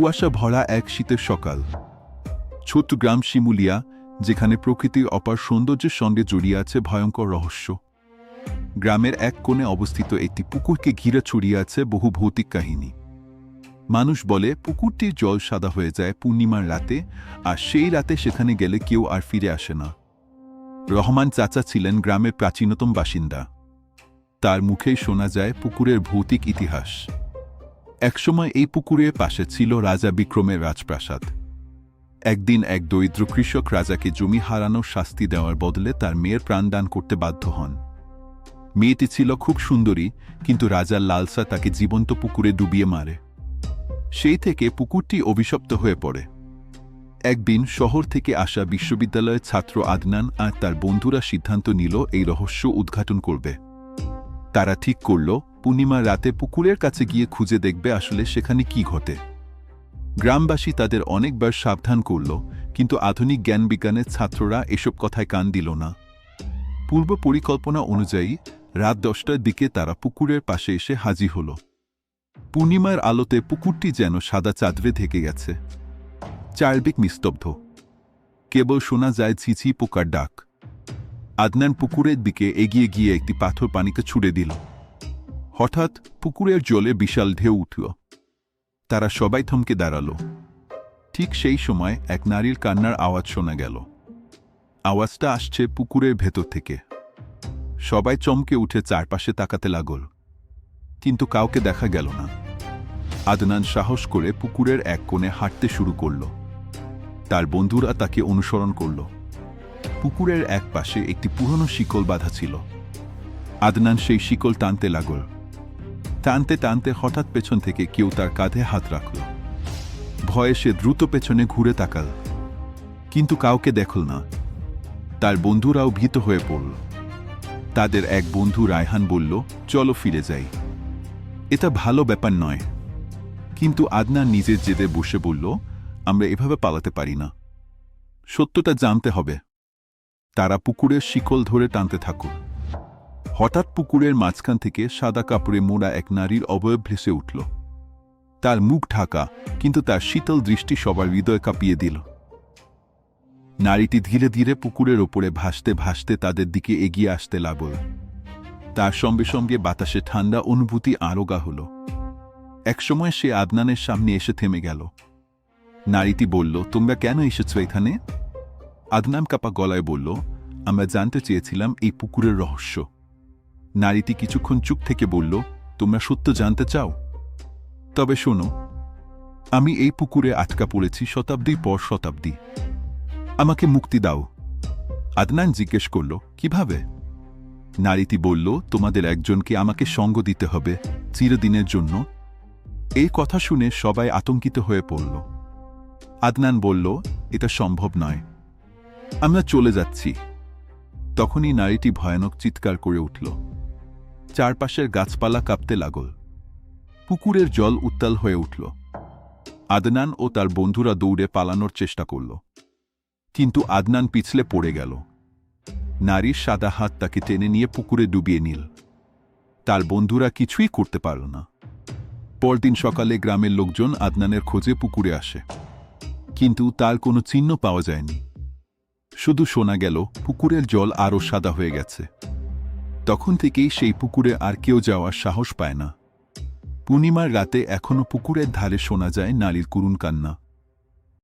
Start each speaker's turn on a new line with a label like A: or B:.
A: কুয়াশা ভরা এক শীতের সকাল। ছোট্ট গ্রাম শিমুলিয়া, যেখানে প্রকৃতির অপার সৌন্দর্যের সঙ্গে জড়িয়ে আছে ভয়ঙ্কর রহস্য। গ্রামের এক কোণে অবস্থিত একটি পুকুরকে ঘিরে ছড়িয়ে আছে বহু ভৌতিক কাহিনী। মানুষ বলে, পুকুরটির জল সাদা হয়ে যায় পূর্ণিমার রাতে, আর সেই রাতে সেখানে গেলে কেউ আর ফিরে আসে না। রহমান চাচা ছিলেন গ্রামের প্রাচীনতম বাসিন্দা। তার মুখেই শোনা যায় পুকুরের ভৌতিক ইতিহাস। একসময় এই পুকুরের পাশে ছিল রাজা বিক্রমের রাজপ্রাসাদ। একদিন এক দরিদ্র কৃষক রাজাকে জমি হারানোর শাস্তি দেওয়ার বদলে তার মেয়ের প্রাণদান করতে বাধ্য হন। মেয়েটি ছিল খুব সুন্দরী, কিন্তু রাজার লালসা তাকে জীবন্ত পুকুরে ডুবিয়ে মারে। সেই থেকে পুকুরটি অভিশপ্ত হয়ে পড়ে। একদিন শহর থেকে আসা বিশ্ববিদ্যালয়ের ছাত্র আদনান আর তার বন্ধুরা সিদ্ধান্ত নিল এই রহস্য উদ্ঘাটন করবে। তারা ঠিক করল পূর্ণিমার রাতে পুকুরের কাছে গিয়ে খুঁজে দেখবে আসলে সেখানে কি ঘটে। গ্রামবাসী তাদের অনেকবার সাবধান করল, কিন্তু আধুনিক জ্ঞান বিজ্ঞানের ছাত্ররা এসব কথায় কান দিল না। পূর্ব পরিকল্পনা অনুযায়ী, রাত দশটার দিকে তারা পুকুরের পাশে এসে হাজির হল। পূর্ণিমার আলোতে পুকুরটি যেন সাদা চাদরে ঢেকে গেছে। চারদিক নিস্তব্ধ। কেবল শোনা যায় ঝিঝি পোকার ডাক। আদনান পুকুরের দিকে এগিয়ে গিয়ে একটি পাথর পানিকে ছুড়ে দিল। হঠাৎ পুকুরের জলে বিশাল ঢেউ উঠল। তারা সবাই থমকে দাঁড়াল। ঠিক সেই সময় এক নারীর কান্নার আওয়াজ শোনা গেল। আওয়াজটা আসছে পুকুরের ভেতর থেকে। সবাই চমকে উঠে চারপাশে তাকাতে লাগল। কিন্তু কাউকে দেখা গেল না। আদনান সাহস করে পুকুরের এক কোণে হাঁটতে শুরু করল। তার বন্ধুরা তাকে অনুসরণ করল। পুকুরের এক পাশে একটি পুরনো শিকল বাঁধা ছিল। আদনান সেই শিকল টানতে লাগল। টানতে টানতে হঠাৎ পেছন থেকে কেউ তার কাঁধে হাত রাখল। ভয়ে সে দ্রুত পেছনে ঘুরে তাকাল। কিন্তু কাউকে দেখল না। তার বন্ধুরাও ভীত হয়ে পড়ল। তাদের এক বন্ধু রায়হান বলল, চলো ফিরে যাই। এটা ভালো ব্যাপার নয়। কিন্তু আদনান নিজের জেদে বসে বলল, আমরা এভাবে পালাতে পারি না। সত্যটা জানতে হবে। তারা পুকুরের শিকল ধরে টানতে থাকুক। হঠাৎ পুকুরের মাঝখান থেকে সাদা কাপড়ে মোড়া এক নারীর অবয়ব ভেসে উঠল। তার মুখ ঢাকা, কিন্তু তার শীতল দৃষ্টি সবার হৃদয় কাঁপিয়ে দিল। নারীটি ধীরে ধীরে পুকুরের ওপরে ভাসতে ভাসতে তাদের দিকে এগিয়ে আসতে লাগল। তার সঙ্গে সঙ্গে বাতাসে ঠান্ডা অনুভূতি আরোগা হল। একসময় সে আদনানের সামনে এসে থেমে গেল। নারীটি বলল, তোমরা কেন এসেছ এখানে? আদনাম কাপা গলায় বলল, আমরা জানতে চেয়েছিলাম এই পুকুরের রহস্য। নারীটি কিছুক্ষণ চুপ থেকে বলল, তোমরা সত্য জানতে চাও? তবে শোনো, আমি এই পুকুরে আটকা পড়েছি শতাব্দীর পর শতাব্দী। আমাকে মুক্তি দাও। আদনান জিজ্ঞেস করল, কীভাবে? নারীটি বলল, তোমাদের একজনকে আমাকে সঙ্গ দিতে হবে চিরদিনের জন্য। এই কথা শুনে সবাই আতঙ্কিত হয়ে পড়ল। আদনান বলল, এটা সম্ভব নয়। আমরা চলে যাচ্ছি। তখনই নারীটি ভয়ানক চিৎকার করে উঠল। চারপাশের গাছপালা কাঁপতে লাগল। পুকুরের জল উত্তাল হয়ে উঠল। আদনান ও তার বন্ধুরা দৌড়ে পালানোর চেষ্টা করল। কিন্তু আদনান পিছলে পড়ে গেল। নারীর সাদা হাত তাকে টেনে নিয়ে পুকুরে ডুবিয়ে নিল। তার বন্ধুরা কিছুই করতে পারল না। পরদিন সকালে গ্রামের লোকজন আদনানের খোঁজে পুকুরে আসে। কিন্তু তার কোনো চিহ্ন পাওয়া যায়নি। শুধু শোনা গেল, পুকুরের জল আরও সাদা হয়ে গেছে। তখন থেকেই সেই পুকুরে আর কেউ যাওয়ার সাহস পায় না। পূর্ণিমার রাতে এখনও পুকুরের ধারে শোনা যায় নারীর করুণ কান্না।